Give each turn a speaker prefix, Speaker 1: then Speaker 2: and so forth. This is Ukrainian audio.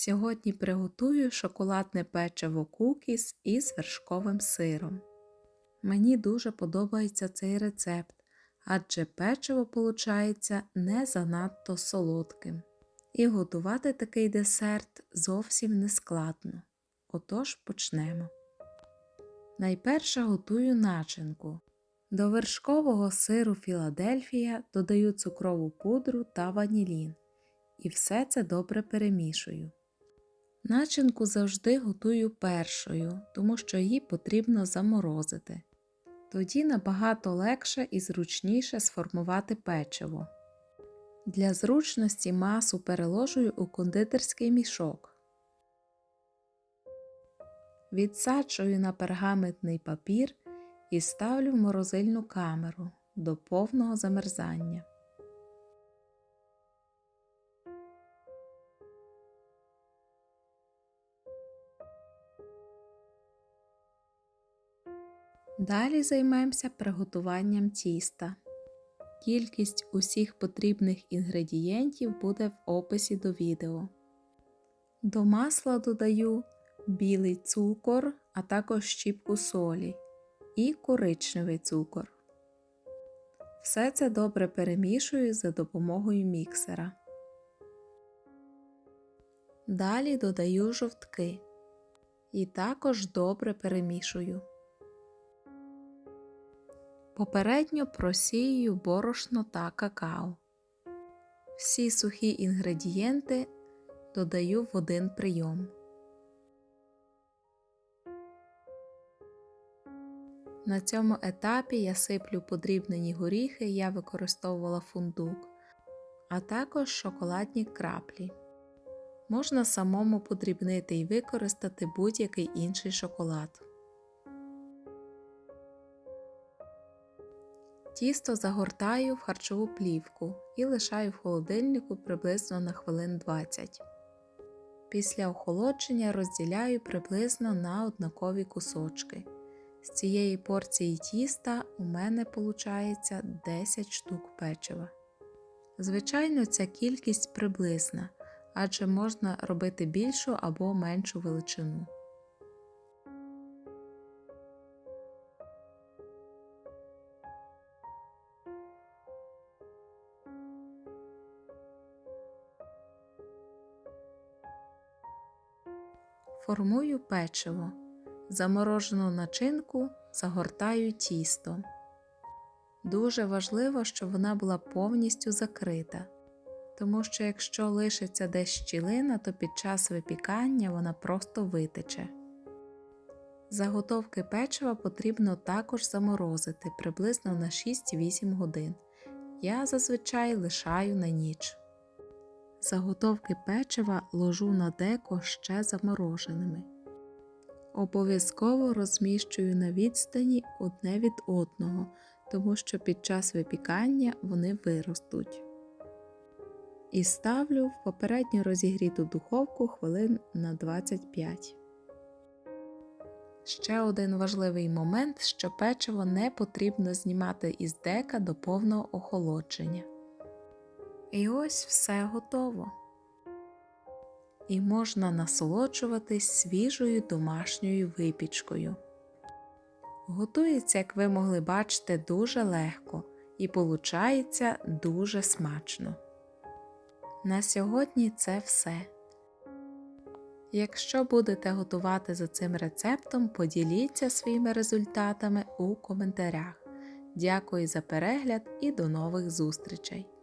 Speaker 1: Сьогодні приготую шоколадне печиво кукіс із вершковим сиром. Мені дуже подобається цей рецепт, адже печиво получається не занадто солодким. І готувати такий десерт зовсім не складно. Отож почнемо. Найперше готую начинку. До вершкового сиру Філадельфія додаю цукрову пудру та ванілін. І все це добре перемішую. Начинку завжди готую першою, тому що її потрібно заморозити. Тоді набагато легше і зручніше сформувати печиво. Для зручності масу переложую у кондитерський мішок. Відсаджую на пергаментний папір і ставлю в морозильну камеру до повного замерзання. Далі займемося приготуванням тіста. Кількість усіх потрібних інгредієнтів буде в описі до відео. До масла додаю білий цукор, а також щіпку солі і коричневий цукор. Все це добре перемішую за допомогою міксера. Далі додаю жовтки і також добре перемішую. Попередньо просію борошно та какао. Всі сухі інгредієнти додаю в один прийом. На цьому етапі я сиплю подрібнені горіхи, я використовувала фундук, а також шоколадні краплі. Можна самому подрібнити і використати будь-який інший шоколад. Тісто загортаю в харчову плівку і лишаю в холодильнику приблизно на хвилин 20. Після охолодження розділяю приблизно на однакові кусочки. З цієї порції тіста у мене виходить 10 штук печива. Звичайно, ця кількість приблизна, адже можна робити більшу або меншу величину. Формую печиво. Заморожену начинку загортаю тісто. Дуже важливо, щоб вона була повністю закрита, тому що якщо лишиться десь щілина, то під час випікання вона просто витече. Заготовки печива потрібно також заморозити приблизно на 6-8 годин. Я зазвичай лишаю на ніч. Заготовки печива ложу на деко ще замороженими. Обов'язково розміщую на відстані одне від одного, тому що під час випікання вони виростуть. І ставлю в попередньо розігріту духовку хвилин на 25. Ще один важливий момент, що печиво не потрібно знімати із дека до повного охолодження. І ось все готово. І можна насолоджуватись свіжою домашньою випічкою. Готується, як ви могли бачити, дуже легко і получається дуже смачно. На сьогодні це все. Якщо будете готувати за цим рецептом, поділіться своїми результатами у коментарях. Дякую за перегляд і до нових зустрічей!